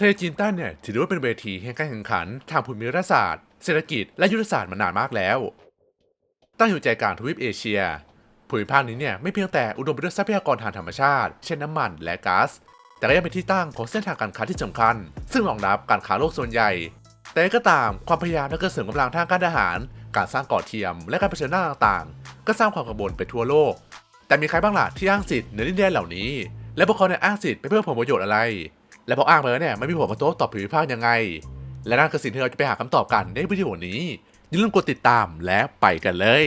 ทะเลจีนใต้เนี่ยถือว่าเป็นเวทีแห่งการแข่งขัน ทางภูมิรัฐศาสตร์ เศรษฐกิจและยุทธศาสตร์มานานมากแล้ว ตั้งอยู่ใจกลางทวีปเอเชีย ภูมิภาคนี้เนี่ยไม่เพียงแต่อุดมไปด้วยทรัพยากรทางธรรมชาติ เช่นน้ำมันและก๊าซแต่ก็ยังเป็นที่ตั้งของเส้นทางการค้าที่สำคัญ ซึ่งรองรับการค้าโลกส่วนใหญ่ แต่ก็ตามความพยายามและการเสริมกำลังทางการทหาร การสร้างเกาะเทียม และการเผชิญหน้าต่างๆ ก็สร้างความกังวลไปทั่วโลก แต่มีใครบ้างล่ะที่อ้างสิทธิ์เหนือดินแดนเหล่านี้ และพวกเขาเนี่ยอ้างสิทธิ์ไปเพื่อผลประโยชน์อะไร และพออ้างไปแล้วเนี่ยไม่มีผลกระทบต่อภูมิภาคยังไง และนั่นคือสิ่งที่เราจะไปหาคำตอบกันในวิดีโอนี้อย่าลืมกดติดตามและไปกันเลย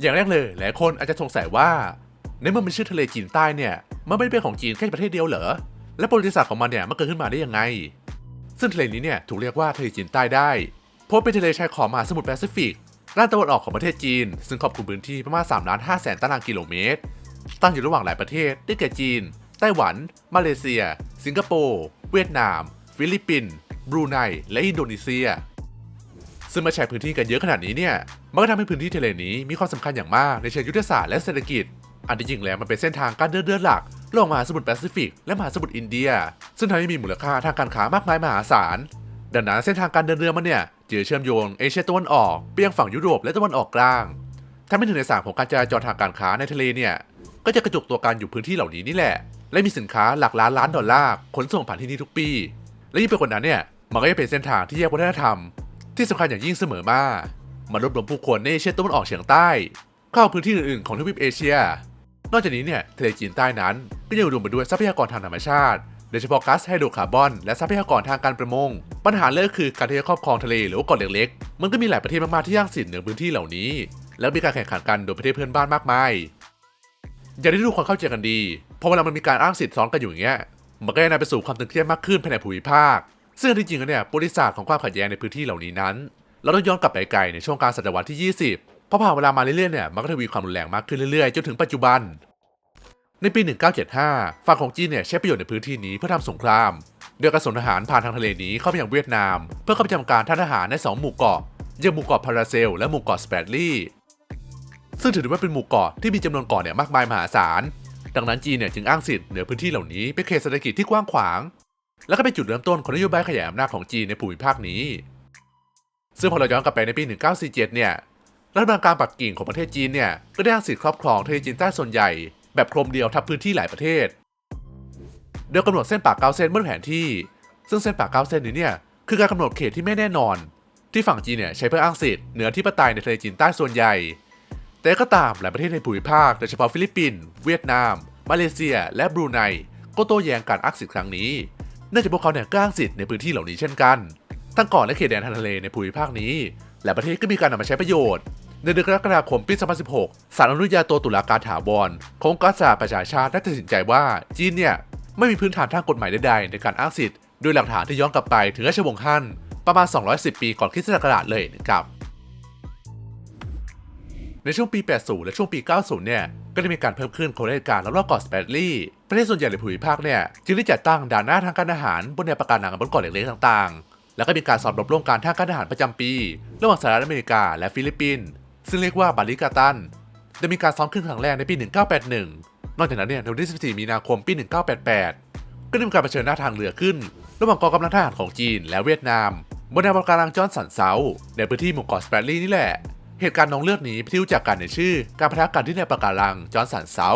อย่างแรกเลยหลายคนอาจจะสงสัยว่าในเมื่อมันชื่อทะเลจีนใต้เนี่ยมันไม่ได้เป็นของจีนแค่ประเทศเดียวเหรอและประวัติศาสตร์ของมันเนี่ยมันเกิดขึ้นมาได้ยังไง ซึ่งทะเลนี้เนี่ยถูกเรียกว่าทะเลจีนใต้ได้เพราะเป็นทะเลชายขอบมหาสมุทรแปซิฟิกด้านตะวันออกของประเทศจีน ซึ่งครอบคลุมพื้นที่ประมาณ3ล้าน5แสนตารางกิโลเมตร ตั้งอยู่ระหว่างหลายประเทศ ได้แก่จีน ไต้หวัน มาเลเซีย สิงคโปร์ เวียดนาม ฟิลิปปินส์ บรูไน และอินโดนีเซีย ซึ่งมาใช้พื้นที่กันเยอะขนาดนี้เนี่ย มันก็ทำให้พื้นที่ทะเลนี้มีความสำคัญอย่างมากในเชิงยุทธศาสตร์และเศรษฐกิจ อันที่จริงแล้วมันเป็นเส้นทางการเดินเรือหลักระหว่างมหาสมุทรแปซิฟิก และมหาสมุทรอินเดีย ซึ่งทำให้มีมูลค่าทางการค้ามากมายมหาศาล ดังนั้นเส้นทางการเดินเรือมันเนี่ยจึงเชื่อมโยงเอเชียตะวันออกไปยังฝั่งยุโรปและตะวันออกกลางถ้าไม่ถึงในสามของการจราจรทางการค้าในทะเลเนี่ย ก็จะกระจุกตัวกันอยู่พื้นที่เหล่านี้นี่แหละ และมีสินค้าหลักล้านล้านดอลลาร์ขนส่งผ่านที่นี่ทุกปี และยิ่งไปกว่านั้นเนี่ยมันก็จะเป็นเส้นทางที่แยกวัฒนธรรม ที่สำคัญอย่างยิ่งเสมอมามารวบรวมผู้คนในเอเชียตะวันออกเฉียงใต้ เข้าพื้นที่อื่นๆของทวีปเอเชีย นอกจากนี้เนี่ยทะเลจีนใต้นั้น ก็ยังอุดมไปด้วยทรัพยากรทางธรรมชาติโดยเฉพาะก๊าซไฮโดรคาร์บอนและทรัพยากรทางการประมง ปัญหาเลยก็คือการที่จะครอบครองทะเลหรือว่าเกาะเล็กๆ มันก็มีหลายประเทศมากๆที่ย่างสิทธิ์เหนือพื้นที่เหล่านี้ แล้วมีการแข่งขันกันโดยประเทศเพื่อนบ้านมากมาย อย่างที่ทุกคนเข้าใจกันดีพอเวลามันมีการอ้างสิทธิ์ซ้อนกันอยู่อย่างเงี้ยมันก็จะนำไปสู่ความตึงเครียดมากขึ้นภายในภูมิภาค ซึ่งที่จริงแล้วเนี่ยประวัติศาสตร์ของความขัดแย้งในพื้นที่เหล่านี้นั้น เราต้องย้อนกลับไปไกลในช่วงกลางศตวรรษที่ 20 เพราะผ่านเวลามาเรื่อยๆเนี่ยมันก็ทวีความรุนแรงมากขึ้นเรื่อยๆจนถึงปัจจุบัน ในปี 1975 ฝั่งของจีนเนี่ยใช้ประโยชน์ในพื้นที่นี้เพื่อทำสงครามโดยการส่งทหารผ่านทางทะเลนี้เข้าไปยังเวียดนาม เพื่อเข้าไปทำการท่าทหารในสองหมู่เกาะยังหมู่เกาะพาราเซลและหมู่เกาะสเปดลีย์ ซึ่งถือว่าเป็นหมู่เกาะที่มีจำนวนเกาะเนี่ยมากมายมหาศาล ดังนั้นจีนเนี่ยจึงอ้างสิทธิ์เหนือพื้นที่เหล่านี้เป็นเขตเศรษฐกิจที่กว้างขวาง และก็เป็นจุดเริ่มต้นของนโยบายขยายอำนาจของจีนในภูมิภาคนี้ ซึ่งพอเราย้อนกลับไปในปี 1947 เนี่ยรัฐบาลกลางปักกิ่งของประเทศจีนเนี่ยก็ได้อ้างสิทธิ์ครอบครองทะเลจีนใต้ส่วนใหญ่ แบบโครมเดียวทับพื้นที่หลายประเทศโดยกำหนดเส้นปากเก้าเส้นบนแผนที่ ซึ่งเส้นปากเก้าเส้นนี้เนี่ยคือการกำหนดเขตที่ไม่แน่นอน ที่ฝั่งจีนเนี่ยใช้เพื่ออ้างสิทธิ์เหนือที่ปไตยในทะเลจีนใต้ส่วนใหญ่ แต่ก็ตามหลายประเทศในภูมิภาคโดยเฉพาะฟิลิปปินส์เวียดนาม มาเลเซีย และบรูไนก็โต้แย้งการอ้างสิทธิ์ครั้งนี้เนื่องจากพวกเขาเนี่ยก้างสิทธิ์ในพื้นที่เหล่านี้เช่นกัน ทั้งเก่อนและเขตแดนทะเลในภูมิภาคนี้หลายประเทศก็มีการนำมาใช้ประโยชน์ ในเดือนกรกฎาคมปี 2016 ศาลอนุญาโตตุลาการถาวรขององการสหประชาชาติได้ตัดสินใจว่าจีนเนี่ยไม่มีพื้นฐานทางกฎหมายใดๆในการอ้างสิทธิ์โดยหลักฐานที่ย้อนกลับไปถึงราชวงศ์ฮั่นประมาณ 210 ปีก่อนคริสตศักราชเลยนะครับ ในช่วงปี 80 และช่วงปี 90 เนี่ย ก็ได้มีการเพิ่มขึ้นของราชการรอบๆเกาะสเปดลีย์ประเทศส่วนใหญ่ในภูมิภาคเนี่ยจึงได้จัดตั้งด่านหน้าทางการทหารบนแนวปะการังบนเกาะเล็กๆต่างๆ แล้วก็มีการสอบรบร่วมกันทางการทหารประจำปี ระหว่างสหรัฐอเมริกาและฟิลิปปินส์ซึ่งเรียกว่าบาลิกาตันโดยมีการซ้อมขึ้นครั้งแรกในปี 1981 นอกจากนั้นเนี่ยในวันที่14 มีนาคมปี 1988 ก็ได้มีการเผชิญหน้าทางเรือขึ้น ระหว่างกองกำลังทหารของจีนและเวียดนามบนแนวปะการังจอห์นสันเซาในพื้นที่หมู่เกาะสเปดลีย์นี่แหละ เหตุการณ์น้องเลือดนี้ที่รู้จักกันในชื่อ การปะทะกันที่แนวปะการังจอห์นสันเซา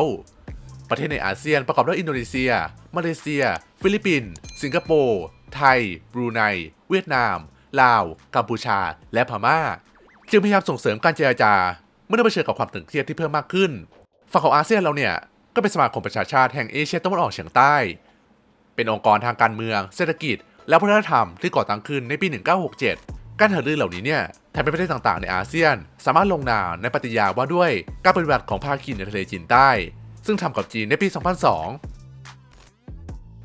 ประเทศในอาเซียนประกอบด้วยอินโดนีเซีย มาเลเซีย ฟิลิปปินส์สิงคโปร์ไทย บรูไน เวียดนาม ลาว กัมพูชา และพม่า จึงพยายามส่งเสริมการเจรจา เมื่อได้เผชิญกับความตึงเครียดที่เพิ่มมากขึ้น ฝั่งของอาเซียนเราเนี่ย ก็เป็นสมาคมประชาชาติแห่งเอเชียตะวันออกเฉียงใต้ เป็นองค์กรทางการเมือง เศรษฐกิจ และวัฒนธรรมที่ก่อตั้งขึ้นในปี 1967 การหารือเหล่านี้เนี่ยทำให้ประเทศต่างๆ ในอาเซียน สามารถลงนามในปฏิญาว่าด้วยการปฏิบัติของภาคีในทะเลจีนใต้ ซึ่งทำกับจีนในปี 2002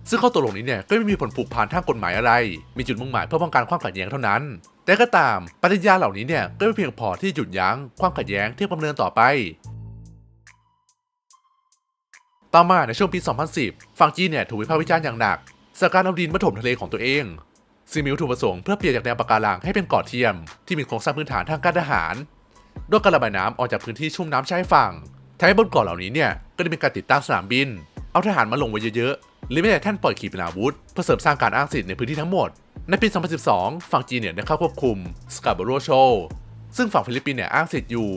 ซึ่งข้อตกลงนี้เนี่ยก็ไม่มีผลผูกพันทางกฎหมายอะไร มีจุดมุ่งหมายเพื่อป้องกันความขัดแย้งเท่านั้น แต่ก็ตามปฏิญาเหล่านี้เนี่ยก็ไม่เพียงพอที่จะหยุดยั้งความขัดแย้งที่ดำเนินต่อไปต่อมาในช่วงปี 2010 ฝั่งจีนเนี่ยถูกวิพากษ์วิจารณ์อย่างหนักจากการเอาดินมาถมทะเลของตัวเอง ซึ่งมีวัตถุประสงค์เพื่อเปลี่ยนจากแนวปะการังให้เป็นเกาะเทียม ที่มีโครงสร้างพื้นฐานทางการทหาร ด้วยการระบายน้ำออกจากพื้นที่ชุ่มน้ำชายฝั่งทำให้บนเกาะเหล่านี้เนี่ยก็ได้มีการติดตั้งสนามบิน เอาทหารมาลงไว้เยอะๆหรือแม้แต่แท่านปล่อยขีปนาวุธเพื่อเสริมสร้างการอ้างสิทธิ์ในพื้นที่ทั้งหมด ในปี 2012 ฝั่งจีนเนี่ยได้เข้าควบคุมสกา b บโรโชซึ่งฝั่งฟิลิปปินส์เนี่ยอ้างสิทธิ์อยู่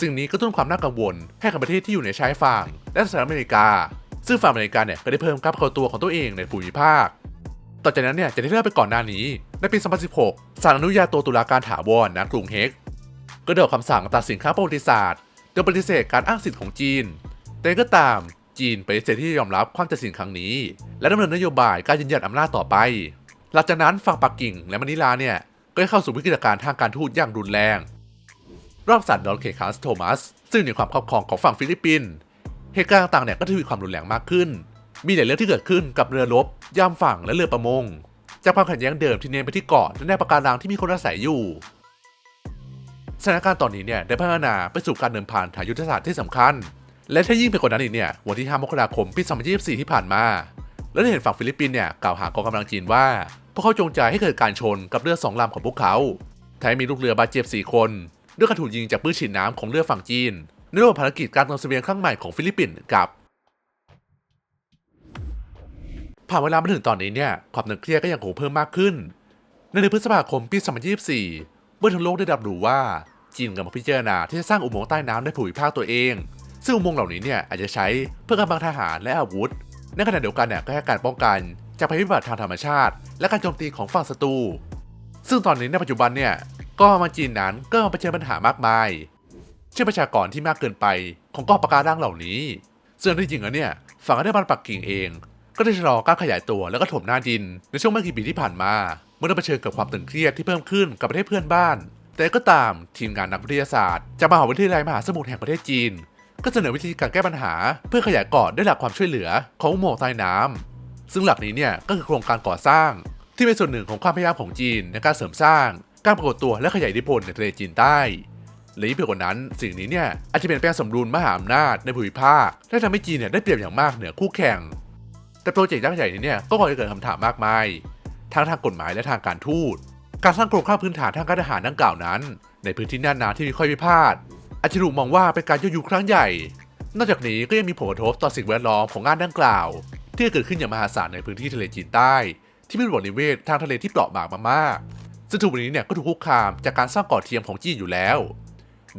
สิ่งนี้ก็ต้นความน่ากังวลให้กับประเทศที่อยู่ในชายฝั่งและสหรัฐอเมริกา ซึ่งฝั่งอเมริกาเนี่ยก็ได้เพิ่มการปราตัวของตัวเองในภูมิภาค ต่อจากนั้นเนี่ยจะได้เริ่มไปก่อนหน้านี้ ในปี 2016ศาลอนุญาโตตุลาการถาวรณกรุงเฮกก็ได้ออกคำสั่งตัดสินค้าประวัติศาสตร์โดยปฏิเสธการอ้างสิทธิ์ของจีน แต่ก็ตามจีนปฏิเสธที่จะยอมรับความตัดสินครั้งนี้ และดำเนินนโยบายการยืนยันอำนาจต่อไป หลังจากนั้นฝั่งปักกิ่งและมะนิลาเนี่ยก็ได้เข้าสู่วิกฤตการทางการทูตอย่างรุนแรง รอบสันดอนเคคัสโทมัส ซึ่งอยู่ในความครอบครองของฝั่งฟิลิปปินส์เหตุการณ์ต่างๆเนี่ยก็ทวีความรุนแรงมากขึ้น มีแต่เรื่องที่เกิดขึ้นกับเรือรบยามฝั่งและเรือประมง จากความขัดแย้งเดิมที่เน้นไปที่เกาะและแนวปะการังที่มีคนอาศัยอยู่สถานการณ์ตอนนี้เนี่ยได้พัฒนาไปสู่การเดินผ่านทางยุทธศาสตร์ที่สำคัญ และถ้ายิ่งไปกว่านั้นอีกเนี่ยวันที่ 5 มกราคมปี 2024 ที่ผ่านมา แล้วได้เห็นฝั่งฟิลิปปินส์เนี่ยกล่าวหากองกำลังจีนว่า พวกเขาจงใจให้เกิดการชนกับเรือสองลำของพวกเขาแถมมีลูกเรือบาดเจ็บ 4 คน ด้วยการถูกยิงจากปืนฉีดน้ำของเรือฝั่งจีน ในระหว่างภารกิจการเติมเสบียงครั้งใหม่ของฟิลิปปินส์กับ ผ่านเวลามาถึงตอนนี้เนี่ยความตึงเครียดก็ยังคงเพิ่มมากขึ้น ในเดือนพฤษภาคมปี 2024 เมื่อทั้งโลกได้รับรู้ว่าจีนกำลังพิจารณาที่จะสร้างอุโมงค์ใต้น้ำในภูมิภาคตัวเอง ซึ่งอุโมงค์เหล่านี้เนี่ยอาจจะใช้เพื่อกำบังทหารและอาวุธ ในขณะเดียวกันเนี่ยก็ให้การป้องกันจากภัยพิบัติทางธรรมชาติ และการโจมตีของฝั่งศัตรูซึ่งตอนนี้ในปัจจุบันเนี่ยก็มาจีนนั้นก็มาเผชิญปัญหามากมาย เช่นประชากรที่มากเกินไปของเกาะปะการังเหล่านี้ ซึ่งที่จริงแล้วเนี่ยฝั่งรัฐบาลปักกิ่งเอง ก็ได้ชะลอการขยายตัวแล้วก็ถมหน้าดิน ในช่วงไม่กี่ปีที่ผ่านมา เมื่อได้เผชิญกับความตึงเครียดที่เพิ่มขึ้นกับประเทศเพื่อนบ้าน แต่ก็ตามทีมงานนักวิทยาศาสตร์จากมหาวิทยาลัยมหาสมุทรแห่งประเทศจีน ก็เสนอวิธีการแก้ปัญหา เพื่อขยายเกาะด้วยหลักความช่วยเหลือของอุโมงค์ใต้น้ำซึ่งหลักนี้เนี่ยก็คือโครงการก่อสร้าง ที่เป็นส่วนหนึ่งของความพยายามของจีนในการเสริมสร้าง การปรากฏตัวและขยายอิทธิพลในทะเลจีนใต้และยิ่งไปกว่านั้นสิ่งนี้เนี่ยอาจจะเป็นแปลงสมดุลมหาอำนาจในภูมิภาคและทำให้จีนเนี่ยได้เปรียบอย่างมากเหนือคู่แข่ง แต่โปรเจกต์ยักษ์ใหญ่นี้เนี่ยก็ก่อให้เกิดคำถามมากมาย ทั้งทางกฎหมายและทางการทูต การสร้างโครงสร้างพื้นฐานทางการทหารดังกล่าวนั้น ในพื้นที่น่านน้ำที่มีข้อพิพาทอาจจะถูกมองว่าเป็นการยั่วยุครั้งใหญ่ นอกจากนี้ก็ยังมีผลกระทบต่อสิ่งแวดล้อมของงานดังกล่าว ที่เกิดขึ้นอย่างมหาศาลในพื้นที่ทะเลจีนใต้ ที่มีระบบนิเวศทางทะเลที่เปราะบางมากๆซึ่งทุกวันนี้เนี่ยก็ถูกคุกคามจากการสร้างเกาะเทียมของจีนอยู่แล้ว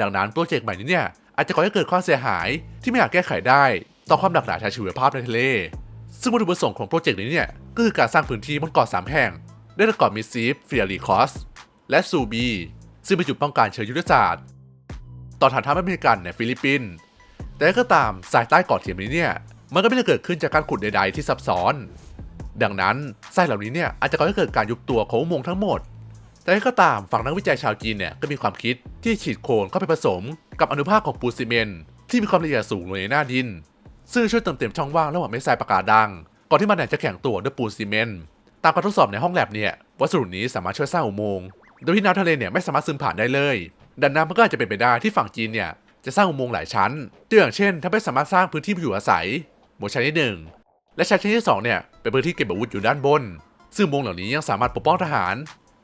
ดังนั้นโปรเจกต์ใหม่นี้เนี่ยอาจจะก่อให้เกิดความเสียหายที่ไม่อาจแก้ไขได้ ต่อความหลากหลายทางชีวภาพในทะเล ซึ่งวัตถุประสงค์ของโปรเจกต์นี้เนี่ย ก็คือการสร้างพื้นที่บนเกาะสามแห่ง ได้แก่เกาะมิซีฟฟิอารีคอสและซูบี ซึ่งเป็นจุดป้องกันเชิงยุทธศาสตร์ต่อฐานทัพอเมริกันในฟิลิปปินส์ แต่ก็ตามสายใต้เกาะเทียมนี้เนี่ย มันก็ไม่ได้เกิดขึ้นจากการขุดใดๆที่ซับซ้อน ดังนั้นทรายเหล่านี้เนี่ยอาจจะก่อให้เกิดการยุบตัวของอุโมงค์ทั้งหมด แต่ก็ตามฝั่งนักวิจัยชาวจีนเนี่ยก็มีความคิดที่ฉีดโคลนเข้าไปผสม กับอนุภาคของปูนซีเมนต์ที่มีความละเอียดสูงลงในหน้าดิน ซึ่งช่วยเติมเต็มช่องว่างระหว่างเม็ดทรายปะการัง ก่อนที่มันเนี่ยจะแข็งตัวด้วยปูนซีเมนต์ตามการทดสอบในห้องแลบเนี่ยวัสดุนี้สามารถช่วยสร้างอุโมงค์โดยที่น้ำทะเลเนี่ยไม่สามารถซึมผ่านได้เลย ดังนั้นมันก็อาจจะเป็นไปได้ที่ฝั่งจีนเนี่ยจะสร้างอุโมงค์หลายชั้นตัวอย่างเช่น ถ้าไม่สามารถสร้างพื้นที่อยู่อาศัย หมวดชั้นที่หนึ่งและชั้นที่สองเนี่ยเป็นพื้นที่เก็บอาวุธอยู่ด้านบน ซึ่งอุโมงค์เหล่านี้ยังสามารถปกป้องทหาร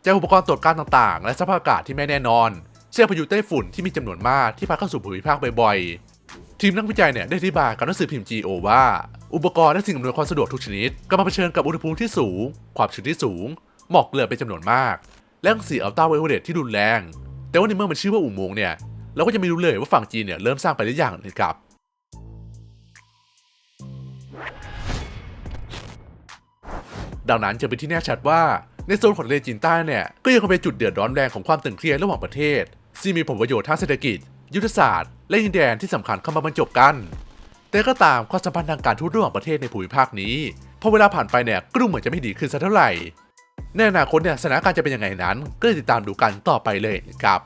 จากอุปกรณ์ตรวจการต่างๆ และสภาพอากาศที่ไม่แน่นอน เช่นพายุไต้ฝุ่นที่มีจำนวนมากที่พัดเข้าสู่ภูมิภาคบ่อยๆ ทีมนักวิจัยเนี่ยได้อธิบายกับหนังสือพิมพ์ GO ว่า อุปกรณ์และสิ่งอำนวยความสะดวกทุกชนิดกำลังเผชิญกับอุณหภูมิที่สูง ความชื้นที่สูง หมอกเกลือเป็นจำนวนมาก และรังสีอัลตราไวโอเลตที่รุนแรง แต่ว่าในเมื่อมันชื่อว่าอุโมงค์เนี่ยเราก็จะไม่รู้เลยว่าฝั่งจีนเนี่ยเริ่มสร้างไปหรือยังนะครับดังนั้นจะเป็นที่แน่ชัดว่าในโซนของทะเลจีนใต้เนี่ยก็ยังคงเป็นจุดเดือดร้อนแรงของความตึงเครียดระหว่างประเทศซึ่งมีผลประโยชน์ทางเศรษฐกิจ ยุทธศาสตร์ และยินแดนที่สำคัญเข้ามาบรรจบกัน แต่ก็ตามความสัมพันธ์ทางการทูตระหว่างประเทศในภูมิภาคนี้พอเวลาผ่านไปเนี่ยก็ดูเหมือนจะไม่ดีขึ้นสักเท่าไหร่ในอนาคตเนี่ยสถานการณ์จะเป็นยังไงนั้น ก็ติดตามดูกันต่อไปเลยครับ